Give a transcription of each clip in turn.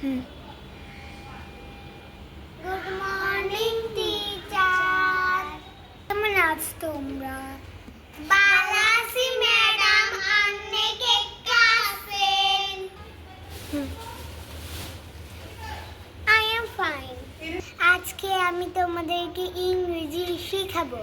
Hmm. Good morning teacher কেমন আছো তোমরা? বালাসি ম্যাডাম অনেকে কাছেন আই এম ফাইন আজকে আমি তোমাদেরকে ইংরেজি শেখাবো।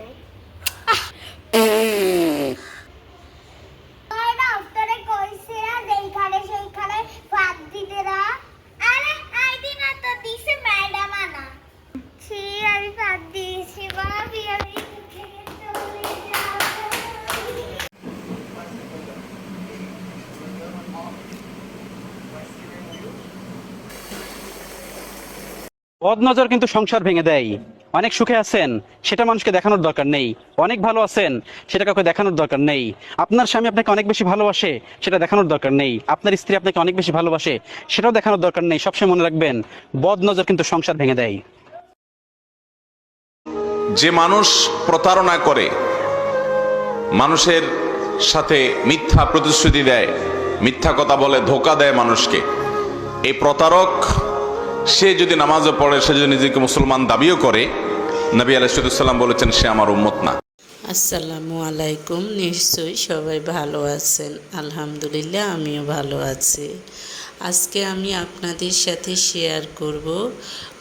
বদ নজর কিন্তু সংসার ভেঙে দেয়। অনেক সুখে আছেন, সেটা মানুষকে দেখানোর দরকার নেই। অনেক ভালো আছেন, সেটা কাউকে দেখানোর দরকার নেই। আপনার স্বামী আপনাকে অনেক বেশি ভালোবাসে, সেটা দেখানোর দরকার নেই। আপনার স্ত্রী আপনাকে অনেক বেশি ভালোবাসে, সেটাও দেখানোর দরকার নেই। সবসময় মনে রাখবেন বদ নজর কিন্তু সংসার ভেঙে দেয়। যে মানুষ প্রতারণা করে, মানুষের সাথে মিথ্যা প্রতিশ্রুতি দেয়, মিথ্যা কথা বলে ধোকা দেয় মানুষকে, এই প্রতারক সে যদি নামাজও পড়ে, সে যদি নিজেকে মুসলমান দাবিও করে, নবী আলাইসাল্লাম বলেছেন, সে আমার উম্মত না। আসসালামু আলাইকুম। নিশ্চয়ই সবাই ভালো আছেন। আলহামদুলিল্লাহ, আমিও ভালো আছি। আজকে আমি আপনাদের সাথে শেয়ার করব,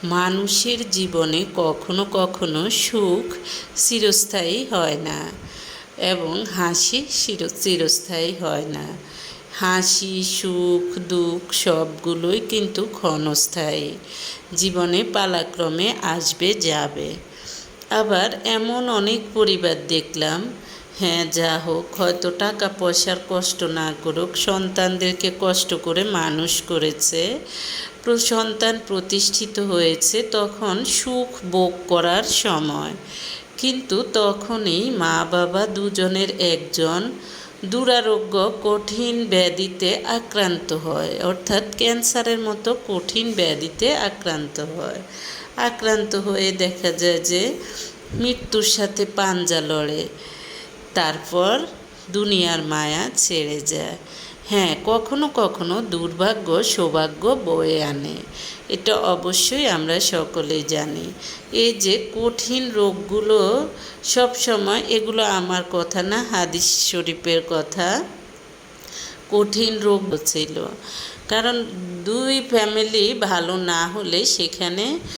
মানুষের জীবনে কখনো কখনো সুখ চিরস্থায়ী হয় না এবং হাসি চির চিরস্থায়ী হয় না। হাসি, সুখ, দুঃখ সবগুলোই কিন্তু ক্ষণস্থায়ী। জীবনে পালাক্রমে আসবে, যাবে। আবার এমন অনেক পরিবার দেখলাম। হ্যাঁ যা হোক, হয়তো টাকা পয়সার কষ্ট না করুক, সন্তানদেরকে কষ্ট করে মানুষ করেছে। সন্তান প্রতিষ্ঠিত হয়েছে তখন সুখ ভোগ করার সময়। কিন্তু তখনই মা বাবা দুজনের একজন দুরারোগ্য কঠিন ব্যাধিতে আক্রান্ত হয়, অর্থাৎ ক্যান্সারের মতো কঠিন ব্যাধিতে আক্রান্ত হয়। আক্রান্ত হয়ে দেখা যায় যে মৃত্যুর সাথে পাঞ্জা লড়ে। তারপর দুনিয়ার মায়া ছেড়ে যায়। হ্যাঁ কখনো কখনো দুর্ভাগ্য সৌভাগ্য বয়ে আনে। এটা অবশ্যই আমরা সকলেই জানি। এই যে কঠিন রোগগুলো সব সময়, এগুলো আমার কথা না, হাদিস শরীফের কথা। কঠিন রোগ ছিল। কারণ দুই ফ্যামিলি ভালো না হলে সেখানে